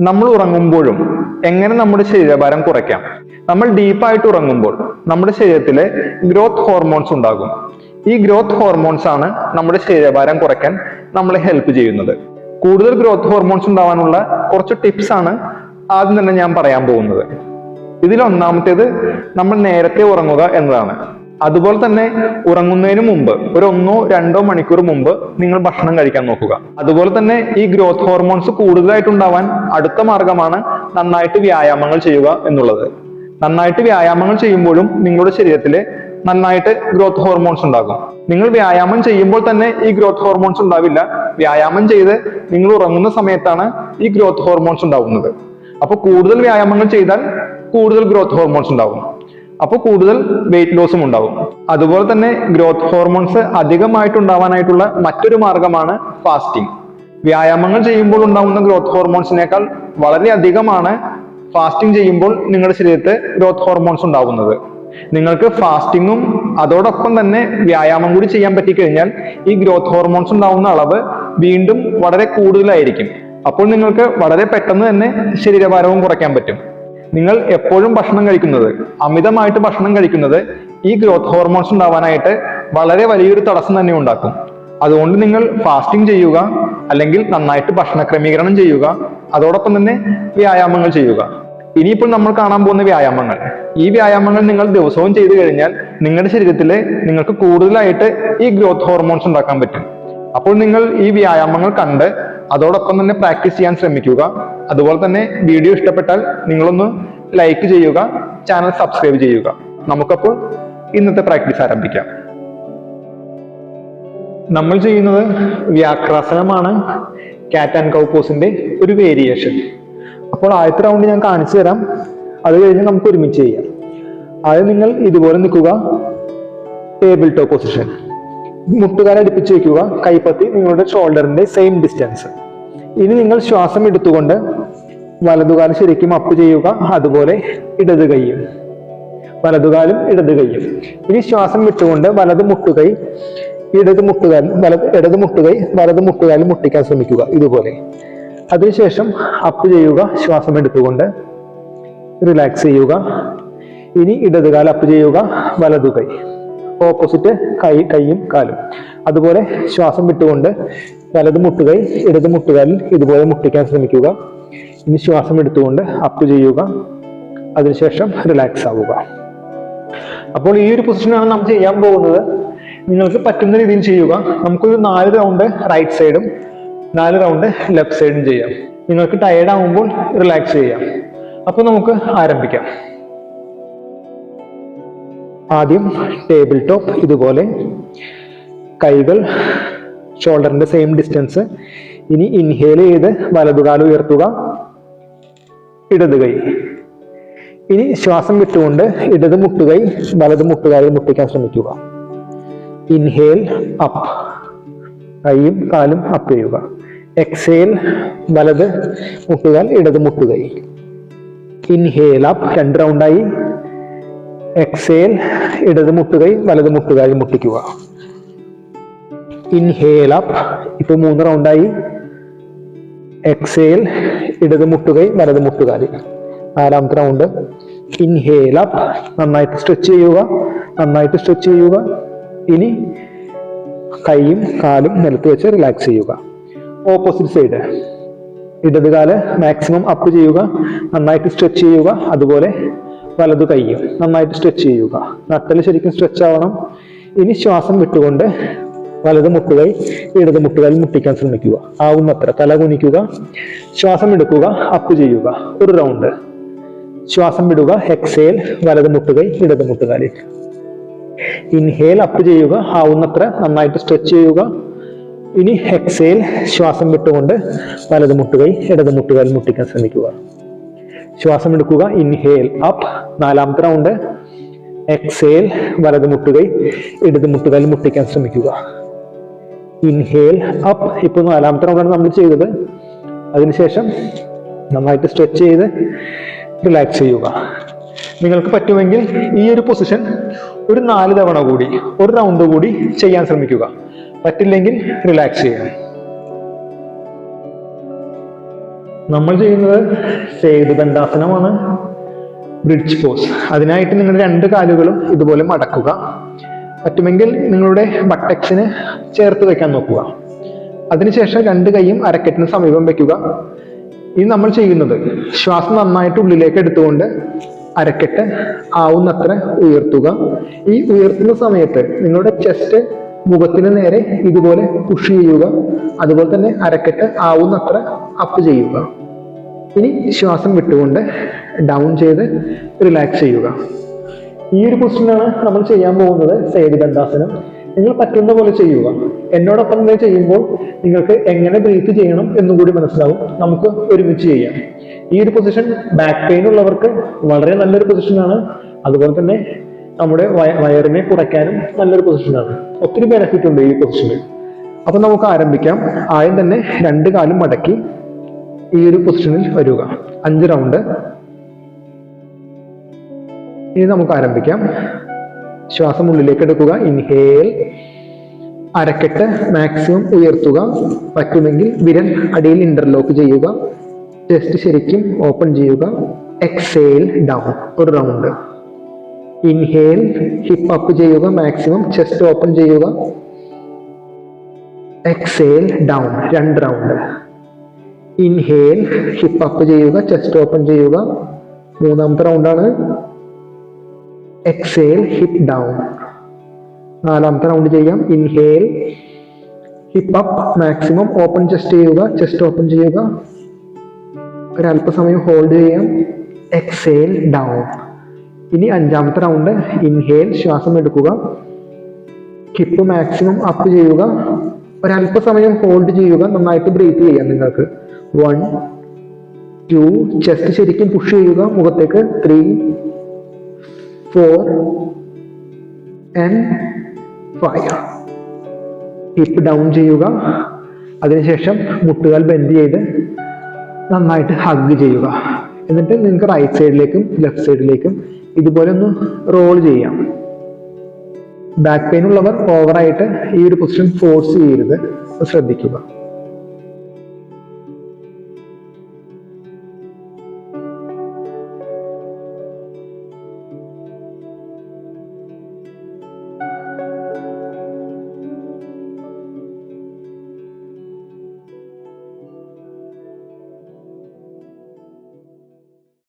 നമ്മൾ ഉറങ്ങുമ്പോഴും എങ്ങനെ നമ്മുടെ ശരീരഭാരം കുറയ്ക്കാം? നമ്മൾ ഡീപ്പായിട്ട് ഉറങ്ങുമ്പോൾ നമ്മുടെ ശരീരത്തിലെ ഗ്രോത്ത് ഹോർമോൺസ് ഉണ്ടാകും. ഈ ഗ്രോത്ത് ഹോർമോൺസ് ആണ് നമ്മുടെ ശരീരഭാരം കുറയ്ക്കാൻ നമ്മളെ ഹെൽപ്പ് ചെയ്യുന്നത്. കൂടുതൽ ഗ്രോത്ത് ഹോർമോൺസ് ഉണ്ടാവാനുള്ള കുറച്ച് ടിപ്സ് ആണ് ആദ്യം തന്നെ ഞാൻ പറയാൻ പോകുന്നത്. ഇതിൽ ഒന്നാമത്തേത് നമ്മൾ നേരത്തെ ഉറങ്ങുക എന്നതാണ്. അതുപോലെ തന്നെ ഉറങ്ങുന്നതിന് മുമ്പ് ഒരു ഒന്നോ രണ്ടോ മണിക്കൂർ മുമ്പ് നിങ്ങൾ ഭക്ഷണം കഴിക്കാൻ നോക്കുക. അതുപോലെ തന്നെ ഈ ഗ്രോത്ത് ഹോർമോൺസ് കൂടുതലായിട്ടുണ്ടാവാൻ അടുത്ത മാർഗമാണ് നന്നായിട്ട് വ്യായാമങ്ങൾ ചെയ്യുക എന്നുള്ളത്. നന്നായിട്ട് വ്യായാമങ്ങൾ ചെയ്യുമ്പോഴും നിങ്ങളുടെ ശരീരത്തിൽ നന്നായിട്ട് ഗ്രോത്ത് ഹോർമോൺസ് ഉണ്ടാകും. നിങ്ങൾ വ്യായാമം ചെയ്യുമ്പോൾ തന്നെ ഈ ഗ്രോത്ത് ഹോർമോൺസ് ഉണ്ടാവില്ല. വ്യായാമം ചെയ്ത് നിങ്ങൾ ഉറങ്ങുന്ന സമയത്താണ് ഈ ഗ്രോത്ത് ഹോർമോൺസ് ഉണ്ടാവുന്നത്. അപ്പൊ കൂടുതൽ വ്യായാമങ്ങൾ ചെയ്താൽ കൂടുതൽ ഗ്രോത്ത് ഹോർമോൺസ് ഉണ്ടാവും. അപ്പോൾ കൂടുതൽ വെയിറ്റ് ലോസും ഉണ്ടാവും. അതുപോലെ തന്നെ ഗ്രോത്ത് ഹോർമോൺസ് അധികമായിട്ട് ഉണ്ടാവാനായിട്ടുള്ള മറ്റൊരു മാർഗമാണ് ഫാസ്റ്റിംഗ് വ്യായാമങ്ങൾ ചെയ്യുമ്പോൾ ഉണ്ടാകുന്ന ഗ്രോത്ത് ഹോർമോൺസിനേക്കാൾ വളരെ അധികമാണ് ഫാസ്റ്റിംഗ് ചെയ്യുമ്പോൾ നിങ്ങളുടെ ശരീരത്തിൽ ഗ്രോത്ത് ഹോർമോൺസ് ഉണ്ടാകുന്നത് നിങ്ങൾക്ക് ഫാസ്റ്റിങ്ങും അതോടൊപ്പം തന്നെ വ്യായാമം കൂടി ചെയ്യാൻ പറ്റിക്കഴിഞ്ഞാൽ ഈ ഗ്രോത്ത് ഹോർമോൺസ് ഉണ്ടാവുന്ന അളവ് വീണ്ടും വളരെ കൂടുതലായിരിക്കും. അപ്പോൾ നിങ്ങൾക്ക് വളരെ പെട്ടെന്ന് തന്നെ ശരീരഭാരവും കുറയ്ക്കാൻ പറ്റും. നിങ്ങൾ എപ്പോഴും ഭക്ഷണം കഴിക്കുന്നത് അമിതമായിട്ട് ഭക്ഷണം കഴിക്കുന്നത് ഈ ഗ്രോത്ത് ഹോർമോൺസ് ഉണ്ടാവാനായിട്ട് വളരെ വലിയൊരു തടസ്സം തന്നെ ഉണ്ടാക്കും. അതുകൊണ്ട് നിങ്ങൾ ഫാസ്റ്റിംഗ് ചെയ്യുക അല്ലെങ്കിൽ നന്നായിട്ട് ഭക്ഷണ ക്രമീകരണം ചെയ്യുക അതോടൊപ്പം തന്നെ വ്യായാമങ്ങൾ ചെയ്യുക. ഇനിയിപ്പോൾ നമ്മൾ കാണാൻ പോകുന്ന വ്യായാമങ്ങൾ. ഈ വ്യായാമങ്ങൾ നിങ്ങൾ ദിവസവും ചെയ്തു കഴിഞ്ഞാൽ നിങ്ങളുടെ ശരീരത്തിൽ നിങ്ങൾക്ക് കൂടുതലായിട്ട് ഈ ഗ്രോത്ത് ഹോർമോൺസ് ഉണ്ടാക്കാൻ പറ്റും. അപ്പോൾ നിങ്ങൾ ഈ വ്യായാമങ്ങൾ കണ്ട് അതോടൊപ്പം തന്നെ പ്രാക്ടീസ് ചെയ്യാൻ ശ്രമിക്കുക. അതുപോലെ തന്നെ വീഡിയോ ഇഷ്ടപ്പെട്ടാൽ നിങ്ങളൊന്ന് ലൈക്ക് ചെയ്യുക ചാനൽ സബ്സ്ക്രൈബ് ചെയ്യുക. നമുക്കപ്പോൾ ഇന്നത്തെ പ്രാക്ടീസ് ആരംഭിക്കാം. നമ്മൾ ചെയ്യുന്നത് വ്യാക്രാസനമാണ് കാറ്റ് ആൻഡ് കൗപ്പോസിന്റെ ഒരു വേരിയേഷൻ അപ്പോൾ ആദ്യത്തെ റൗണ്ട് ഞാൻ കാണിച്ചു തരാം. അത് കഴിഞ്ഞ് നമുക്ക് ഒരുമിച്ച് ചെയ്യാം. ആദ്യം നിങ്ങൾ ഇതുപോലെ നിൽക്കുക. ടേബിൾ ടോപ്പ് പൊസിഷൻ മുട്ടുകാൽ അടുപ്പിച്ച് വെക്കുക. കൈപ്പത്തി നിങ്ങളുടെ ഷോൾഡറിന്റെ സെയിം ഡിസ്റ്റൻസ് ഇനി നിങ്ങൾ ശ്വാസം എടുത്തുകൊണ്ട് വലതുകാലം ശരിക്കും അപ്പ് ചെയ്യുക. അതുപോലെ ഇടത് കൈയും. വലതുകാലും ഇടത് കൈയും. ഇനി ശ്വാസം വിട്ടുകൊണ്ട് വലത് മുട്ടുകൈ ഇടത് മുട്ടുകാൽ വലത് ഇടത് മുട്ടുകൈ വലത് മുട്ടുകാലും മുട്ടിക്കാൻ ശ്രമിക്കുക. ഇതുപോലെ. അതിനുശേഷം അപ്പ് ചെയ്യുക. ശ്വാസം എടുത്തുകൊണ്ട് റിലാക്സ് ചെയ്യുക. ഇനി ഇടതുകാൽ അപ്പ് ചെയ്യുക. വലതുകൈ ഓപ്പോസിറ്റ് കൈ കൈയും കാലും. അതുപോലെ ശ്വാസം വിട്ടുകൊണ്ട് വലത് മുട്ടുകൈ ഇടത് മുട്ടുകാലിൽ ഇതുപോലെ മുട്ടിക്കാൻ ശ്രമിക്കുക. ഇനി ശ്വാസം എടുത്തുകൊണ്ട് അപ്പ് ചെയ്യുക. അതിനുശേഷം റിലാക്സ് ആവുക. അപ്പോൾ ഈ ഒരു പൊസിഷനാണ് നാം ചെയ്യാൻ പോകുന്നത്. നിങ്ങൾക്ക് പറ്റുന്ന രീതിയിൽ ചെയ്യുക. നമുക്കൊരു നാല് റൗണ്ട് റൈറ്റ് സൈഡും നാല് റൗണ്ട് ലെഫ്റ്റ് സൈഡും ചെയ്യാം. നിങ്ങൾക്ക് ടയേർഡ് ആകുമ്പോൾ റിലാക്സ് ചെയ്യാം. അപ്പോൾ നമുക്ക് ആരംഭിക്കാം. ആദ്യം ടേബിൾ ടോപ്പ് ഇതുപോലെ കൈകൾ ഷോൾഡറിന്റെ സെയിം ഡിസ്റ്റൻസ് ഇനി ഇൻഹേൽ ചെയ്ത് വലതുകാൽ ഉയർത്തുക. ഇടത് കൈ. ഇനി ശ്വാസം വിട്ടുകൊണ്ട് ഇടത് മുട്ടുകൈ വലത് മുട്ടുകാലിൽ മുട്ടിക്കാൻ ശ്രമിക്കുക. ഇൻഹേൽ അപ്പ് കൈയും കാലും അപ്പ് ചെയ്യുക. എക്സേൽ വലത് മുട്ടുകാൽ ഇടത് മുട്ടുകൈ. ഇൻഹേൽ അപ്പ് രണ്ട് റൗണ്ടായി എക്സേൽ ഇടത് മുട്ടുകൈ വലത് മുട്ടുകാലിൽ മുട്ടിക്കുക. ഇൻഹേൽ അപ്പ് ഇപ്പൊ മൂന്ന് റൗണ്ടായി എക്സേൽ ഇടത് മുട്ടുകൈ വലത് മുട്ടുകാലി നാലാമത്തെ റൗണ്ട് ഇൻഹേൽ അപ്പ് നന്നായിട്ട് സ്ട്രെച്ച് ചെയ്യുക നന്നായിട്ട് സ്ട്രെച്ച് ചെയ്യുക. ഇനി കൈയും കാലും നിലത്ത് വെച്ച് റിലാക്സ് ചെയ്യുക. ഓപ്പോസിറ്റ് സൈഡ് ഇടത് കാൽ മാക്സിമം അപ്പ് ചെയ്യുക നന്നായിട്ട് സ്ട്രെച്ച് ചെയ്യുക അതുപോലെ വലതു കൈയും നന്നായിട്ട് സ്ട്രെച്ച് ചെയ്യുക. നട്ടൽ ശരിക്കും സ്ട്രെച്ച് ആവണം. ഇനി ശ്വാസം വിട്ടുകൊണ്ട് വലത് മുട്ടുകൈ ഇടത് മുട്ടുകാൽ മുട്ടിക്കാൻ ശ്രമിക്കുക. ആവുന്നത്ര തല കുനിക്കുക. ശ്വാസം എടുക്കുക അപ്പ് ചെയ്യുക. ഒരു റൗണ്ട് ശ്വാസം വിടുക എക്സേൽ വലത് മുട്ടുകൈ ഇടത് മുട്ടുകാലിൽ ഇൻഹേൽ അപ്പ് ചെയ്യുക. ആവുന്നത്ര നന്നായിട്ട് സ്ട്രെച്ച് ചെയ്യുക. ഇനി എക്സേൽ ശ്വാസം വിട്ടുകൊണ്ട് വലത് മുട്ടുകൈ ഇടത് മുട്ടുകാൽ മുട്ടിക്കാൻ ശ്രമിക്കുക. ശ്വാസം എടുക്കുക ഇൻഹേൽ അപ്പ് നാലാമത്തെ റൗണ്ട് എക്സേൽ വലത് മുട്ടുകൈ ഇടത് മുട്ടുകാൽ മുട്ടിക്കാൻ ശ്രമിക്കുക. ഇൻഹേൽ അപ്പ് ഇപ്പൊ നാലാമത്തെ റൗണ്ടാണ് നമ്മൾ ചെയ്തത്. അതിനുശേഷം നന്നായിട്ട് സ്ട്രെച്ച് ചെയ്ത് റിലാക്സ് ചെയ്യുക. നിങ്ങൾക്ക് പറ്റുമെങ്കിൽ ഈ ഒരു പൊസിഷൻ ഒരു നാല് തവണ കൂടി ഒരു റൗണ്ട് കൂടി ചെയ്യാൻ ശ്രമിക്കുക. പറ്റില്ലെങ്കിൽ റിലാക്സ് ചെയ്യാം നമ്മൾ ചെയ്യുന്നത് സേതുദണ്ഡാസനമാണ് ബ്രിഡ്ജ് പോസ് അതിനായിട്ട് നിങ്ങൾ രണ്ട് കാലുകളും ഇതുപോലെ മടക്കുക. പറ്റുമെങ്കിൽ നിങ്ങളുടെ ബട്ടക്സിന് ചേർത്ത് വെക്കാൻ നോക്കുക. അതിനുശേഷം രണ്ട് കൈയും അരക്കെട്ടിന് സമീപം വെക്കുക. ഇനി നമ്മൾ ചെയ്യുന്നത് ശ്വാസം നന്നായിട്ട് ഉള്ളിലേക്ക് എടുത്തുകൊണ്ട് അരക്കെട്ട് ആവുന്നത്ര ഉയർത്തുക. ഈ ഉയർത്തുന്ന സമയത്ത് നിങ്ങളുടെ ചെസ്റ്റ് മുഖത്തിന് നേരെ ഇതുപോലെ പുഷ് ചെയ്യുക. അതുപോലെ തന്നെ അരക്കെട്ട് ആവുന്നത്ര അപ്പ് ചെയ്യുക. ഇനി ശ്വാസം വിട്ടുകൊണ്ട് ഡൗൺ ചെയ്ത് റിലാക്സ് ചെയ്യുക. ഈ ഒരു പൊസിഷനാണ് നമ്മൾ ചെയ്യാൻ പോകുന്നത് സേതുദണ്ഡാസനം നിങ്ങൾ പറ്റുന്ന പോലെ ചെയ്യുക. എന്നോടൊപ്പം തന്നെ ചെയ്യുമ്പോൾ നിങ്ങൾക്ക് എങ്ങനെ ബ്രീത്ത് ചെയ്യണം എന്നും കൂടി മനസ്സിലാവും. നമുക്ക് ഒരുമിച്ച് ചെയ്യാം. ഈ ഒരു പൊസിഷൻ ബാക്ക് പെയിൻ ഉള്ളവർക്ക് വളരെ നല്ലൊരു പൊസിഷനാണ് അതുപോലെ തന്നെ നമ്മുടെ വയ- വയറിനെ കുറയ്ക്കാനും നല്ലൊരു പൊസിഷനാണ് ഒത്തിരി ബെനഫിറ്റ് ഉണ്ട് ഈ പൊസിഷനിൽ അപ്പൊ നമുക്ക് ആരംഭിക്കാം. ആദ്യം തന്നെ രണ്ട് കാലും മടക്കി ഈ ഒരു പൊസിഷനിൽ വരിക. അഞ്ച് റൗണ്ട് ഇനി നമുക്ക് ആരംഭിക്കാം. ശ്വാസം ഉള്ളിലേക്ക് എടുക്കുക. ഇൻഹേൽ അരക്കെട്ട് മാക്സിമം ഉയർത്തുക. പറ്റുമെങ്കിൽ വിരൽ അടിയിൽ ഇന്റർലോക്ക് ചെയ്യുക. ചെസ്റ്റ് ശരിക്കും ഓപ്പൺ ചെയ്യുക. എക്സേൽ ഡൗൺ ഒരു റൗണ്ട് ഇൻഹേൽ ഹിപ്പ് അപ്പ് ചെയ്യുക മാക്സിമം ചെസ്റ്റ് ഓപ്പൺ ചെയ്യുക. എക്സേൽ ഡൗൺ രണ്ട് റൗണ്ട് ഇൻഹേൽ ഹിപ്പ് അപ്പ് ചെയ്യുക ചെസ്റ്റ് ഓപ്പൺ ചെയ്യുക. മൂന്നാമത്തെ റൗണ്ടാണ് എക്സേൽ ഹിപ്പ് ഡൗൺ നാലാമത്തെ റൗണ്ട് ചെയ്യാം. Inhale hip up maximum open chest ചെയ്യുക ചെസ്റ്റ് ഓപ്പൺ ചെയ്യുക. ഒരല്പസമയം ഹോൾഡ് ചെയ്യാം. എക്സേൽ ഡൗൺ ഇനി അഞ്ചാമത്തെ റൗണ്ട് ഇൻഹേൽ ശ്വാസം എടുക്കുക. ഹിപ്പ് മാക്സിമം അപ്പ് ചെയ്യുക. ഒരല്പസമയം ഹോൾഡ് ചെയ്യുക. നന്നായിട്ട് ബ്രീത്ത് ചെയ്യാം നിങ്ങൾക്ക്. വൺ ടു ചെസ്റ്റ് ശരിക്കും പുഷ് ചെയ്യുക. മുഖത്തേക്ക്. Three four and five hip down ചെയ്യുക. അതിനുശേഷം മുട്ടുകാൽ ബെൻഡ് ചെയ്ത് നന്നായിട്ട് ഹഗ് ചെയ്യുക. എന്നിട്ട് നിങ്ങൾക്ക് റൈറ്റ് സൈഡിലേക്കും ലെഫ്റ്റ് സൈഡിലേക്കും ഇതുപോലെ ഒന്ന് റോൾ ചെയ്യാം. ബാക്ക് പെയിൻ ഉള്ളവർ ഓവറായിട്ട് ഈ ഒരു പൊസിഷൻ ഫോഴ്സ് ചെയ്യരുത്. ശ്രദ്ധിക്കുക.